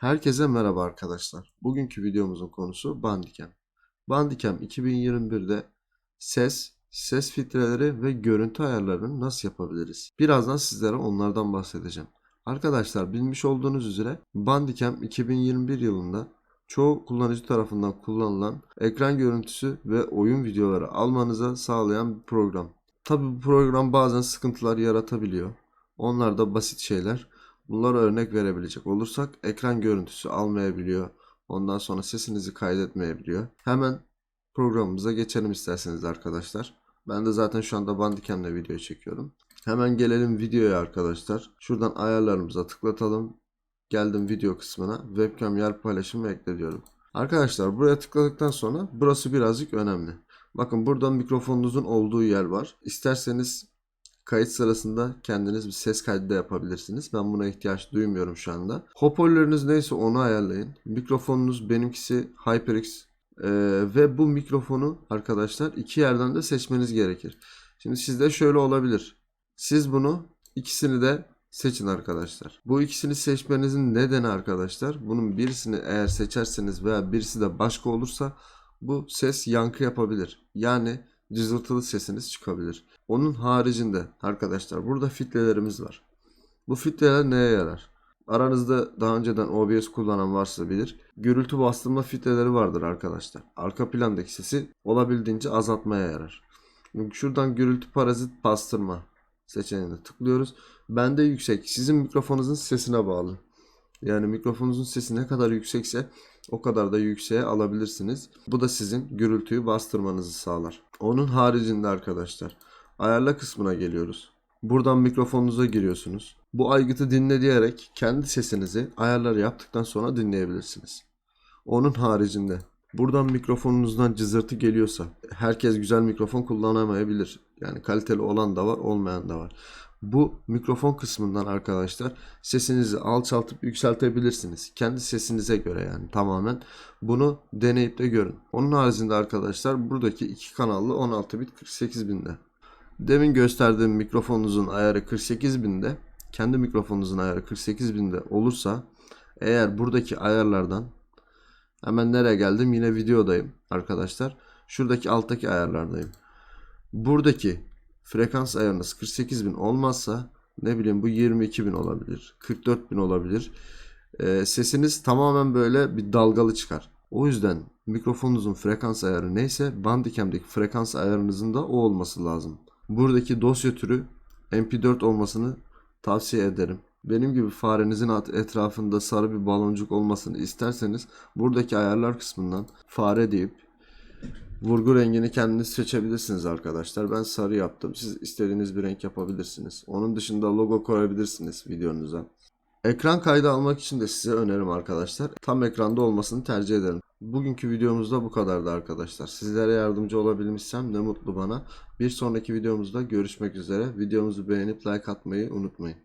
Herkese merhaba arkadaşlar. Bugünkü videomuzun konusu Bandicam. Bandicam 2021'de ses, ses filtreleri ve görüntü ayarlarını nasıl yapabiliriz? Birazdan sizlere onlardan bahsedeceğim. Arkadaşlar bilmiş olduğunuz üzere Bandicam 2021 yılında çoğu kullanıcı tarafından kullanılan ekran görüntüsü ve oyun videoları almanıza sağlayan bir program. Tabi bu program bazen sıkıntılar yaratabiliyor. Onlar da basit şeyler. Bunlara örnek verebilecek olursak ekran görüntüsü almayabiliyor. Ondan sonra sesinizi kaydetmeyebiliyor. Hemen programımıza geçelim isterseniz arkadaşlar. Ben de zaten şu anda Bandicam'le video çekiyorum. Hemen gelelim videoya arkadaşlar. Şuradan ayarlarımıza tıklatalım. Geldim video kısmına. Webcam yer paylaşımı ekle diyorum. Arkadaşlar buraya tıkladıktan sonra burası birazcık önemli. Bakın burada mikrofonunuzun olduğu yer var. İsterseniz kayıt sırasında kendiniz bir ses kaydı da yapabilirsiniz. Ben buna ihtiyaç duymuyorum şu anda. Hoparlörünüz neyse onu ayarlayın. Mikrofonunuz benimkisi HyperX Ee, ve bu mikrofonu arkadaşlar iki yerden de seçmeniz gerekir. Şimdi sizde şöyle olabilir. Siz bunu ikisini de seçin arkadaşlar. Bu ikisini seçmenizin nedeni arkadaşlar bunun birisini eğer seçerseniz veya birisi de başka olursa bu ses yankı yapabilir. Yani cızırtılı sesiniz çıkabilir. Onun haricinde arkadaşlar burada filtrelerimiz var. Bu filtreler neye yarar? Aranızda daha önceden OBS kullanan varsa bilir. Gürültü bastırma filtreleri vardır arkadaşlar. Arka plandaki sesi olabildiğince azaltmaya yarar. Şuradan gürültü parazit bastırma seçeneğine tıklıyoruz. Bende yüksek. Sizin mikrofonunuzun sesine bağlı. Yani mikrofonunuzun sesi ne kadar yüksekse o kadar da yükseğe alabilirsiniz. Bu da sizin gürültüyü bastırmanızı sağlar. Onun haricinde arkadaşlar ayarla kısmına geliyoruz. Buradan mikrofonunuza giriyorsunuz. Bu aygıtı dinle diyerek kendi sesinizi ayarları yaptıktan sonra dinleyebilirsiniz. Onun haricinde buradan mikrofonunuzdan cızırtı geliyorsa herkes güzel mikrofon kullanamayabilir. Yani kaliteli olan da var olmayan da var. Bu mikrofon kısmından arkadaşlar sesinizi alçaltıp yükseltebilirsiniz. Kendi sesinize göre yani tamamen. Bunu deneyip de görün. Onun haricinde arkadaşlar buradaki iki kanallı 16 bit 48 binde. Demin gösterdiğim mikrofonunuzun ayarı 48 binde. Kendi mikrofonunuzun ayarı 48 binde olursa eğer buradaki ayarlardan hemen nereye geldim yine videodayım arkadaşlar. Şuradaki alttaki ayarlardayım. Buradaki frekans ayarınız 48.000 olmazsa ne bileyim bu 22.000 olabilir. 44.000 olabilir. Ee, sesiniz tamamen böyle bir dalgalı çıkar. O yüzden mikrofonunuzun frekans ayarı neyse Bandicam'daki frekans ayarınızın da o olması lazım. Buradaki dosya türü MP4 olmasını tavsiye ederim. Benim gibi farenizin etrafında sarı bir baloncuk olmasını isterseniz buradaki ayarlar kısmından fare deyip Vurgu rengini kendiniz seçebilirsiniz arkadaşlar. Ben sarı yaptım. Siz istediğiniz bir renk yapabilirsiniz. Onun dışında logo koyabilirsiniz videonuza. Ekran kaydı almak için de size önerim arkadaşlar. Tam ekranda olmasını tercih ederim. Bugünkü videomuzda bu kadardı arkadaşlar. Sizlere yardımcı olabilmişsem ne mutlu bana. Bir sonraki videomuzda görüşmek üzere. Videomuzu beğenip like atmayı unutmayın.